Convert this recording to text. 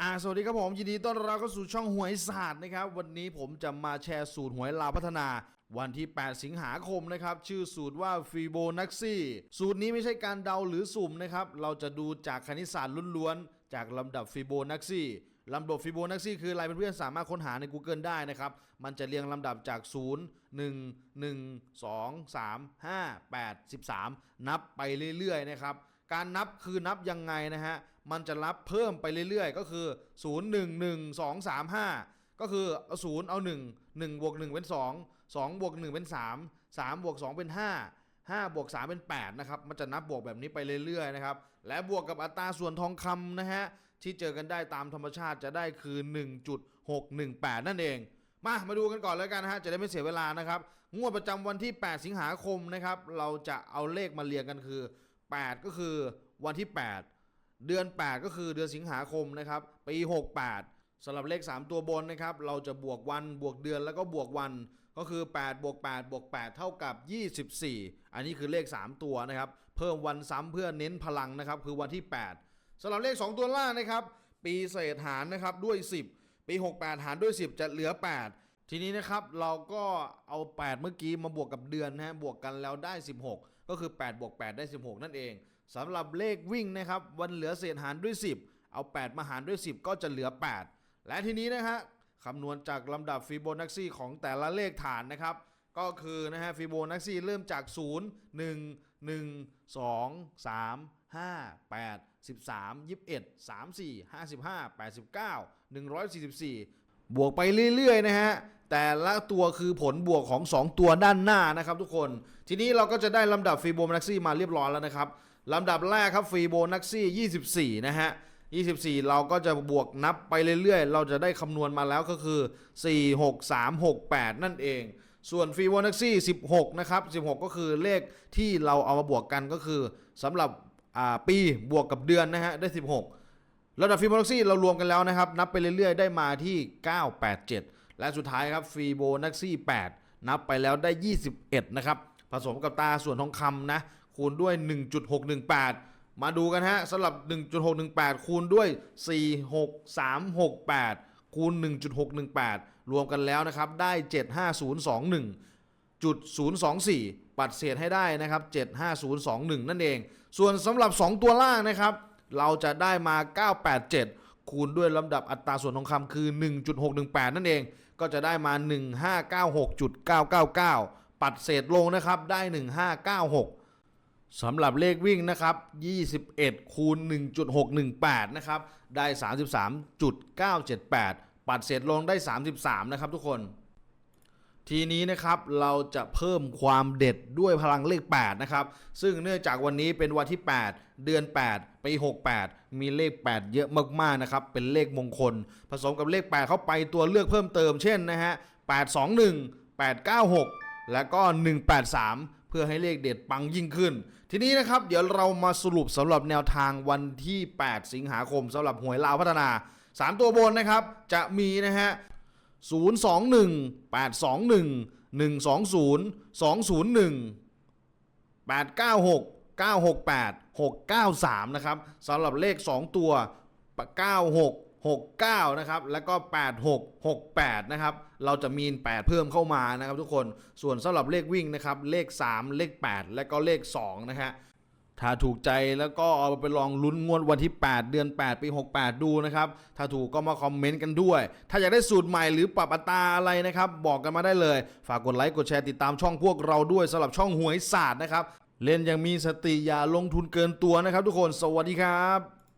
อ่าสวัสดีครับผม ยินดีต้อนรับเข้าสู่ช่องหวยศาสตร์นะครับ วันนี้ผมจะมาแชร์สูตรหวยลาวพัฒนา วันที่ 8 สิงหาคมนะครับ ชื่อสูตรว่าฟีโบนักซี่สูตรนี้ไม่ใช่การเดาหรือสุ่มนะครับ เราจะดูจากคณิตศาสตร์ล้วนๆ จากลำดับฟีโบนักซี่ลำดับฟีโบนักซี่คืออะไรเพื่อนๆสามารถค้นหาใน Google ได้นะครับ มันจะเรียงลำดับจาก 0 1 1 2 3 5 8 13 นับไปเรื่อยๆนะครับการนับคือนับยังไงนะฮะ มันจะนับเพิ่มไปเรื่อยๆ ก็คือ 0 1 1 2 3 5 ก็คือเอาศูนย์เอา1 1บวก1เป็น 2 2บวก1เป็น 3 3บวก2เป็น 5 5บวก3เป็น8นะครับมันจะนับบวกแบบนี้ไปเรื่อยๆนะครับและบวกกับอัตราส่วนทองคำนะฮะที่เจอกันได้ตามธรรมชาติจะได้คือ 1.618 นั่นเองมา มาดูกันก่อนแล้วกันนะฮะ จะได้ไม่เสียเวลานะครับ งวดประจำวันที่ 8 สิงหาคมนะครับ เราจะเอาเลขมาเรียงกันคือ 8 ก็คือวันที่ 8 เดือน 8 ก็คือเดือนสิงหาคมนะครับปี68สำหรับเลข 3 ตัวบนนะครับ เราจะบวกวันบวกเดือนแล้วก็บวกวัน ก็คือ8บวก8บวก8เท่ากับ 24 อันนี้คือเลข 3 ตัวนะครับ เพิ่มวันซ้ำเพื่อเน้นพลังนะครับ คือวันที่ 8สำหรับเลข 2 ตัวล่างนะครับ ปีเศษหารนะครับด้วย 10 ปี 68 หารด้วย 10 จะเหลือ 8 ทีนี้นะครับเราก็เอา 8 เมื่อกี้มาบวกกับเดือนนะฮะบวกกันแล้วได้ 16 ก็คือ8บวก8ได้ 16 นั่นเอง สำหรับเลขวิ่งนะครับวันเหลือเศษหารด้วย 10 เอา 8 มาหารด้วย 10 ก็จะเหลือ 8 และทีนี้นะฮะคำนวณจากลำดับฟิโบนัชชีของแต่ละเลขฐานนะครับ ก็คือนะฮะฟิโบนัชชีเริ่มจาก 0 1 1 2 3 5 8 13 21 34 55 89 144บวกไปเรื่อยๆนะฮะ แต่ละตัวคือผลบวกของ 2 ตัวด้านหน้านะครับทุกคน ทีนี้เราก็จะได้ลำดับฟีโบนักซี่มาเรียบร้อยแล้วนะครับ ลำดับแรกครับฟีโบนักซี่24 นะฮะ 24 เราก็จะบวกนับไปเรื่อยๆ เราจะได้คำนวณมาแล้วก็คือ 4 6 3 6 8 นั่นเอง ส่วนฟีโบนักซี่16 นะครับ 16 ก็คือเลขที่เราเอามาบวกกันก็คือสำหรับปีบวกกับเดือนนะฮะ ได้ 16 ระดับฟิโบนัชชีเรารวมกันแล้วนะครับ นับไปเรื่อยๆ ได้มาที่ 987 และสุดท้ายครับฟิโบนัชชี8นับไปแล้วได้ 21 นะครับ ผสมกับตาส่วนทองคำนะ คูณด้วย 1.618 มาดูกันฮะสำหรับ 1.618 คูณด้วย 46368 คูณ 1.618 รวมกันแล้วนะครับ ได้ 75021.024 ปัดเศษให้ได้นะครับ 75021 นั่นเอง ส่วนสำหรับ 2 ตัวล่างนะครับ เราจะได้มา 987คูณด้วยลำดับอัตราส่วนทองคำคือ 1.618 นั่นเอง ก็จะได้มา 1596.999 ปัดเศษลงนะครับ ได้ 1596 สำหรับเลขวิ่งนะครับ 21 คูณ 1.618 นะครับ ได้ 33.978 ปัดเศษลงได้ 33 นะครับทุกคน ทีนี้นะครับเราจะเพิ่มความเด็ดด้วยพลังเลข 8 นะครับ ซึ่งเนื่องจากวันนี้เป็นวันที่ 8 เดือน 8 ปี 68 มีเลข 8 เยอะมากๆ นะครับ เป็นเลขมงคล ผสมกับเลข 8 เข้าไปตัวเลือกเพิ่มเติม เช่นนะฮะ 821 896 แล้วก็ 183 พื่อให้เลขเด็ดปังยิ่งขึ้น ทีนี้นะครับ เดี๋ยวเรามาสรุปสำหรับแนวทางวันที่ 8 สิงหาคมสำหรับหวยลาวพัฒนา 3 ตัวบนนะครับ จะมีนะฮะ021 821 120 201 896 968 693 นะครับสำหรับเลข 2 ตัว 96 69 นะครับ แล้วก็ 86 68 นะครับ เราจะมี8เพิ่มเข้ามานะครับทุกคน ส่วนสำหรับเลขวิ่งนะครับ เลข 3 เลข 8 และก็เลข 2 นะฮะถ้าถูกใจแล้วก็เอาไปลองลุ้นงวดวันที่ 8 เดือน 8 ปี 68 ดูนะครับ ถ้าถูกก็มาคอมเมนต์กันด้วย ถ้าอยากได้สูตรใหม่หรือปรับอัตราอะไรนะครับ บอกกันมาได้เลย ฝากกดไลค์กดแชร์ติดตามช่องพวกเราด้วยสำหรับช่องหวยศาสตร์นะครับ เล่นอย่างมีสติอย่าลงทุนเกินตัวนะครับทุกคน สวัสดีครับ